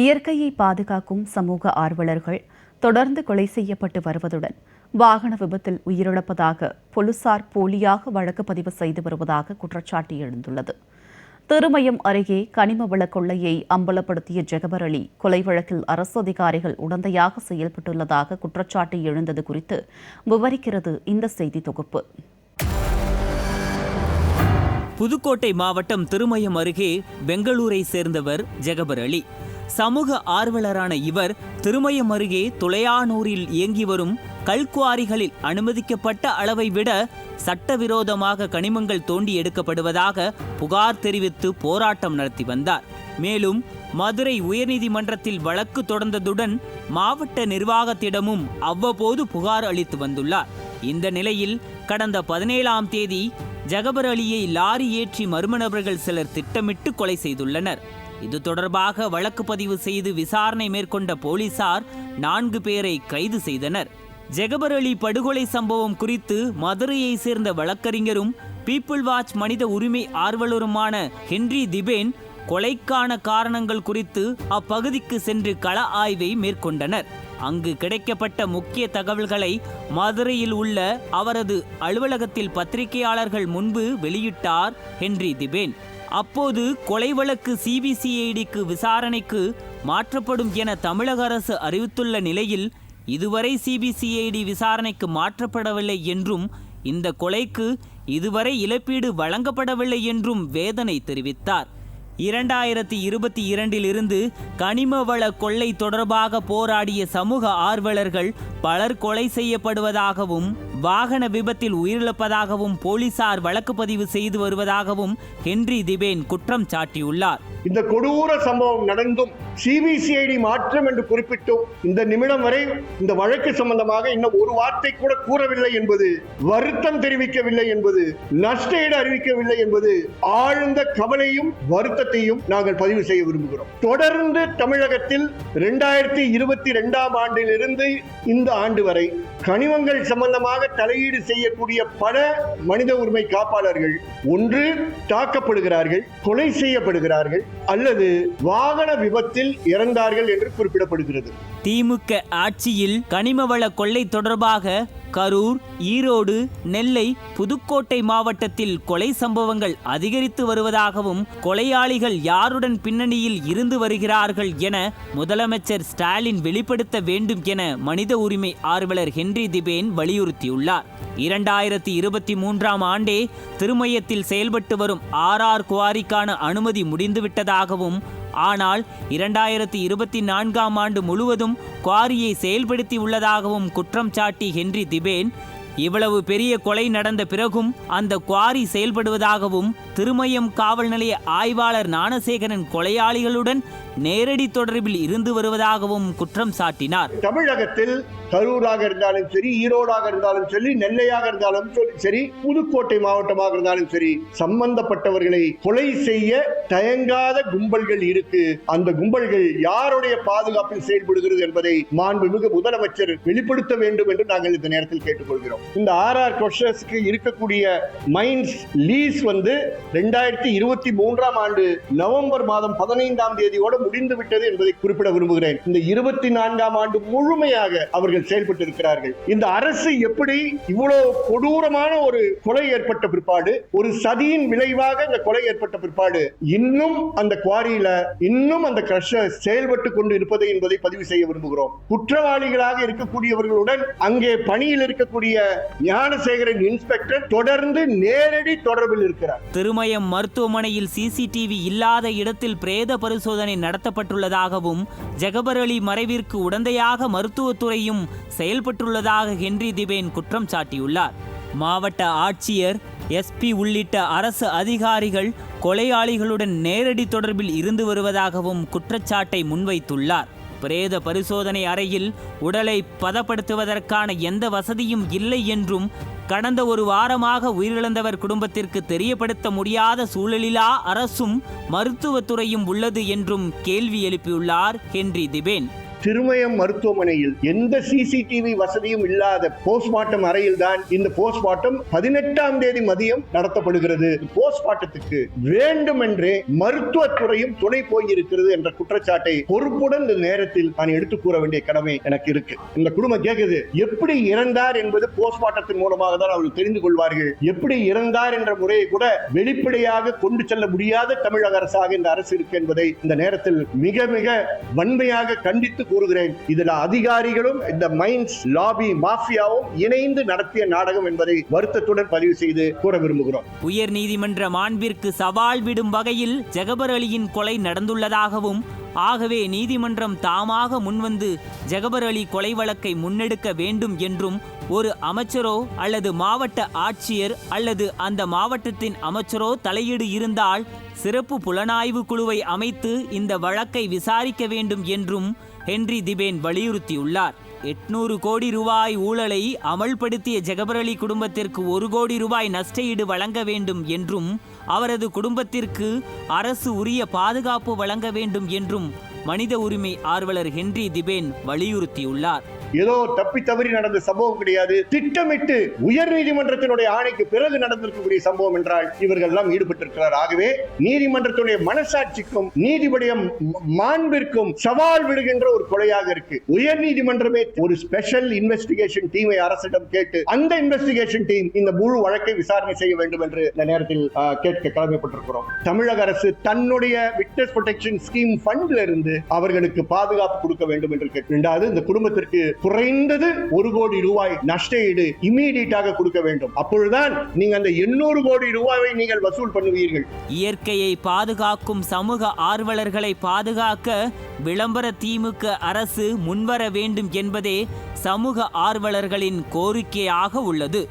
இயற்கையை பாதுகாக்கும் சமூக ஆர்வலர்கள் தொடர்ந்து கொலை செய்யப்பட்டு வருவதுடன் வாகன விபத்தில் உயிரிழப்பதாக போலீசார் போலியாக வழக்கு பதிவு செய்து வருவதாக குற்றச்சாட்டு எழுந்துள்ளது. திருமயம் அருகே கனிம வள கொள்ளையை அம்பலப்படுத்திய ஜெகபர் அலி கொலை வழக்கில் அரசு அதிகாரிகள் உடந்தையாக செயல்பட்டுள்ளதாக குற்றச்சாட்டு எழுந்தது குறித்து விவரிக்கிறது இந்த செய்தி தொகுப்பு. புதுக்கோட்டை மாவட்டம் திருமயம் அருகே பெங்களூரை சேர்ந்தவர் ஜெகபர் அலி. சமூக ஆர்வலரான இவர் திருமயம் அருகே துளையானூரில் இயங்கி வரும் கல்குவாரிகளில் அனுமதிக்கப்பட்ட அளவை விட சட்டவிரோதமாக கனிமங்கள் தோண்டி எடுக்கப்படுவதாக புகார் தெரிவித்து போராட்டம் நடத்தி வந்தார். மேலும் மதுரை உயர்நீதிமன்றத்தில் வழக்கு தொடர்ந்ததுடன் மாவட்ட நிர்வாகத்திடமும் அவ்வப்போது புகார் அளித்து வந்துள்ளார். இந்த நிலையில் கடந்த பதினேழாம் தேதி ஜகபர் அலியை லாரி ஏற்றி மர்ம நபர்கள் சிலர் திட்டமிட்டு கொலை செய்துள்ளனர். இது தொடர்பாக வழக்கு பதிவு செய்து விசாரணை மேற்கொண்ட போலீசார் நான்கு பேரை கைது செய்தனர். ஜெகபர் அலி படுகொலை சம்பவம் குறித்து மதுரையை சேர்ந்த வழக்கறிஞரும் பீப்புள் வாட்ச் மனித உரிமை ஆர்வலருமான ஹென்றி திபேன் கொலைக்கான காரணங்கள் குறித்து அப்பகுதிக்கு சென்று கள ஆய்வை மேற்கொண்டனர். அங்கு கிடைக்கப்பட்ட முக்கிய தகவல்களை மதுரையில் உள்ள அவரது அலுவலகத்தில் பத்திரிகையாளர்கள் முன்பு வெளியிட்டார் ஹென்றி திபேன். அப்போது கொலை வழக்கு சிபிசிஐடிக்கு விசாரணைக்கு மாற்றப்படும் என தமிழக அரசு அறிவித்துள்ள நிலையில் இதுவரை சிபிசிஐடி விசாரணைக்கு மாற்றப்படவில்லை என்றும் இந்த கொலைக்கு இதுவரை இழப்பீடு வழங்கப்படவில்லை என்றும் வேதனை தெரிவித்தார். இரண்டாயிரத்தி இருபத்தி இரண்டிலிருந்து கனிம வள கொள்ளை தொடர்பாக போராடிய சமூக ஆர்வலர்கள் பலர் கொலை செய்யப்படுவதாகவும் வாகன விபத்தில் உயிரிழப்பதாகவும் போலீசார் வழக்கு பதிவு செய்து வருவதாகவும் ஹென்றி திபேன் குற்றம் சாட்டியுள்ளார். இந்த கொடூர சம்பவம் நடந்தும் சிபிசிஐடி மாற்றம் என்று குறிப்பிட்டும் இந்த நிமிடம் வரை இந்த வழக்கு சம்பந்தமாக இன்னும் ஒரு வார்த்தை கூட கூறவில்லை என்பது வருத்தம் தெரிவிக்கவில்லை என்பது நஷ்டஈடு அறிவிக்கவில்லை என்பது ஆழ்ந்த கவலையும் வருத்தத்தையும் நாங்கள் பதிவு செய்ய விரும்புகிறோம். தொடர்ந்து தமிழகத்தில் இரண்டாயிரத்தி இருபத்தி இரண்டாம் ஆண்டிலிருந்து இந்த ஆண்டு வரை கனிமங்கள் சம்பந்தமாக தலையீடு செய்யக்கூடிய பல மனித உரிமை காப்பாளர்கள் ஒன்று தாக்கப்படுகிறார்கள் கொலை செய்யப்படுகிறார்கள் அல்லது வாகன விபத்தில் இறந்தார்கள் என்று குறிப்பிடப்படுகிறது. திமுக ஆட்சியில் கனிமவள கொள்ளை தொடர்பாக கரூர் ஈரோடு நெல்லை புதுக்கோட்டை மாவட்டத்தில் கொலை சம்பவங்கள் அதிகரித்து வருவதாகவும் கொலையாளிகள் யாருடன் பின்னணியில் இருந்து வருகிறார்கள் என முதலமைச்சர் ஸ்டாலின் வெளிப்படுத்த வேண்டும் என மனித உரிமை ஆர்வலர் ஹென்றி திபேன் வலியுறுத்தியுள்ளார். இரண்டாயிரத்தி இருபத்தி மூன்றாம் ஆண்டே திருமயத்தில் செயல்பட்டு வரும் ஆர்ஆர் குவாரிக்கான அனுமதி முடிந்துவிட்டதாகவும் ஆனால் இரண்டாயிரத்தி இருபத்தி நான்காம் ஆண்டு முழுவதும் குவாரியை செயல்படுத்தி உள்ளதாகவும் குற்றம் சாட்டி ஹென்றி திபேன். இவ்வளவு பெரிய கொலை நடந்த பிறகும் அந்த குவாரி செயல்படுவதாகவும் திருமயம் காவல் நிலைய ஆய்வாளர் ஞானசேகரன் கொலையாளிகளுடன் நேரடி தொடர்பில் இருந்து வருவதாகவும் குற்றம் சாட்டினார். தமிழகத்தில் கரூராக இருந்தாலும் சரி ஈரோடாக இருந்தாலும் சரி நெல்லையாக இருந்தாலும் சரி- சரி புதுக்கோட்டை மாவட்டமாக இருந்தாலும் சரி சம்பந்தப்பட்டவர்களை கொலை செய்ய தயங்காத கும்பல்கள் இருக்கு. அந்த கும்பல்கள் யாருடைய பாதுகாப்பில் செயல்படுகிறது என்பதை மாண்புமிகு முதலமைச்சர் வெளிப்படுத்த வேண்டும் என்று நாங்கள் இந்த நேரத்தில் கேட்டுக்கொள்கிறோம். இந்த ஆர்ஆர் கொஷஸ்க்கு இருக்கக்கூடிய மைன்ஸ் லீஸ் வந்து ரெண்டாயிரத்தி இருபத்தி மூன்றாம் ஆண்டு நவம்பர் மாதம் பதினைந்தாம் தேதியோடு முடிந்து விட்டது என்பதை குறிப்பிட விரும்புகிறேன். இந்த இருபத்தி நான்காம் ஆண்டு முழுமையாக அவர்கள் அவர்கள் செயல்பட்டு இருக்கிறார்கள். இந்த அரசு எப்படி இவ்வளவு கொடூரமான ஒரு கொலை ஏற்பட்ட பிற்பாடு ஒரு சதியின் விளைவாக இந்த கொலை ஏற்பட்ட பிற்பாடு இன்னும் அந்த குவாரியில இன்னும் அந்த கிரஷர் செயல்பட்டு கொண்டு இருப்பது என்பதை பதிவு செய்ய விரும்புகிறோம். குற்றவாளிகளாக இருக்கக்கூடியவர்களுடன் அங்கே பணியில் இருக்கக்கூடிய ஞானசேகரன் இன்ஸ்பெக்டர் தொடர்ந்து நேரடி தொடர்பில் இருக்கிறார். திருமயம் மருத்துவமனையில் சிசிடிவி இல்லாத இடத்தில் பிரேத பரிசோதனை நடத்தப்பட்டுள்ளதாகவும் ஜெகபர் அலி மறைவிற்கு உடந்தையாக மருத்துவத்துறையும் செயல்பட்டுள்ளதாக ஹென்றி திபேன் குற்றம் சாட்டியுள்ளார். மாவட்ட ஆட்சியர் எஸ்பி உள்ளிட்ட அரசு அதிகாரிகள் கொலையாளிகளுடன் நேரடி தொடர்பில் இருந்து வருவதாகவும் குற்றச்சாட்டை முன்வைத்துள்ளார். பிரேத பரிசோதனை அறையில் உடலை பதப்படுத்துவதற்கான எந்த வசதியும் இல்லை என்றும் கடந்த ஒரு வாரமாக உயிரிழந்தவர் குடும்பத்திற்கு தெரியப்படுத்த முடியாத சூழலிலா அரசும் மருத்துவத்துறையும் உள்ளது என்றும் கேள்வி எழுப்பியுள்ளார் ஹென்றி திபேன். திருமயம் மருத்துவமனையில் எந்த சிசிடிவி வசதியும் இல்லாத போஸ்ட்மார்ட்டம் அறையில் தான் இந்த போஸ்ட்மார்ட்டம் பதினெட்டாம் தேதி மதியம் நடத்தப்படுகிறது. போஸ்ட்மார்ட்டத்துக்கு வேண்டுமென்றே மருத்துவத்துறையும் துணை போயிருக்கிறது என்ற குற்றச்சாட்டை பொறுப்புடன் இந்த நேரத்தில் நான் எடுத்து கூற வேண்டிய கடமை எனக்கு இருக்கு. இந்த குடும்பம் கேக்குது. எப்படி இறந்தார் என்பது போஸ்ட்மார்ட்டத்தின் மூலமாக தான் அவர்கள் தெரிந்து கொள்வார்கள். எப்படி இறந்தார் என்ற முறையை கூட வெளிப்படையாக கொண்டு செல்ல முடியாத தமிழக அரசாக இந்த அரசு இருக்கு என்பதை இந்த நேரத்தில் மிக மிக வன்மையாக கண்டித்து கூறுகிறேன். இதுல அதிகாரிகளும் இந்த மைன்ஸ் லாபி மாஃபியாவும் இணைந்து நடத்திய நாடகம் என்பதை வருத்தத்துடன் பதிவு செய்து கூற விரும்புகிறோம். உயர் நீதிமன்ற மாண்பிற்கு சவால் விடும் வகையில் ஜெகபர் அலியின் கொலை நடந்துள்ளதாகவும் ஆகவே நீதிமன்றம் தாமாக முன்வந்து ஜெகபர் அலி கொலை வழக்கை முன்னெடுக்க வேண்டும் என்றும் ஒரு அமைச்சரோ அல்லது மாவட்ட ஆட்சியர் அல்லது அந்த மாவட்டத்தின் அமைச்சரோ தலையீடு இருந்தால் சிறப்பு புலனாய்வு குழுவை அமைத்து இந்த வழக்கை விசாரிக்க வேண்டும் என்றும் ஹென்றி திபேன் வலியுறுத்தியுள்ளார். எட்நூறு கோடி ரூபாய் ஊழலை அமல்படுத்திய ஜெகபரலி குடும்பத்திற்கு ஒரு கோடி ரூபாய் நஷ்டஈடு வழங்க வேண்டும் என்றும் அவரது குடும்பத்திற்கு அரசு உரிய பாதுகாப்பு வழங்க வேண்டும் என்றும் மனித உரிமை ஆர்வலர் ஹென்றி திபேன் வலியுறுத்தியுள்ளார். ஏதோ தப்பி தவறி நடந்த சம்பவம் கிடையாது. திட்டமிட்டு உயர் நீதிமன்றத்தினுடைய ஆணைக்கு பிறகு நடந்திருக்கக்கூடிய சம்பவம் என்றால் இவர்கள் எல்லாம் ஈடுபட்டிருக்கிறார். ஆகவே நீதிமன்றத்துடைய மனசாட்சிக்கும் நீதிபதிய மாண்பிற்கும் சவால் விடுகின்ற ஒரு கொலையாக இருக்கு. உயர் நீதிமன்றமே ஒரு ஸ்பெஷல் இன்வெஸ்டிகேஷன் டீமை அரசிடம் கேட்டு அந்த இன்வெஸ்டிகேஷன் டீம் இந்த முழு வழக்கை விசாரணை செய்ய வேண்டும் என்று இந்த நேரத்தில் கேட்க கிளம்பப்பட்டிருக்கிறோம் தமிழக அரசு தன்னுடைய விட்னஸ் ப்ரொடெக்ஷன் ஸ்கீம் ஃபண்ட்ல இருந்து அவர்களுக்கு பாதுகாப்பு கொடுக்க வேண்டும் என்று கேட்டு இந்த குடும்பத்திற்கு குறைந்தது ஒரு கோடி ரூபாய் நஷ்ட ஈடு இம்மீடியட்டாக கொடுக்க வேண்டும். அப்பொழுதுதான் நீங்க அந்த எண்ணூறு கோடி ரூபாயை நீங்கள் வசூல் பண்ணுவீர்கள். இயற்கையை பாதுகாக்கும் சமூக ஆர்வலர்களை பாதுகாக்க விளம்பர திமுக அரசு முன்வர வேண்டும் என்பதே சமூக ஆர்வலர்களின் கோரிக்கையாக உள்ளது.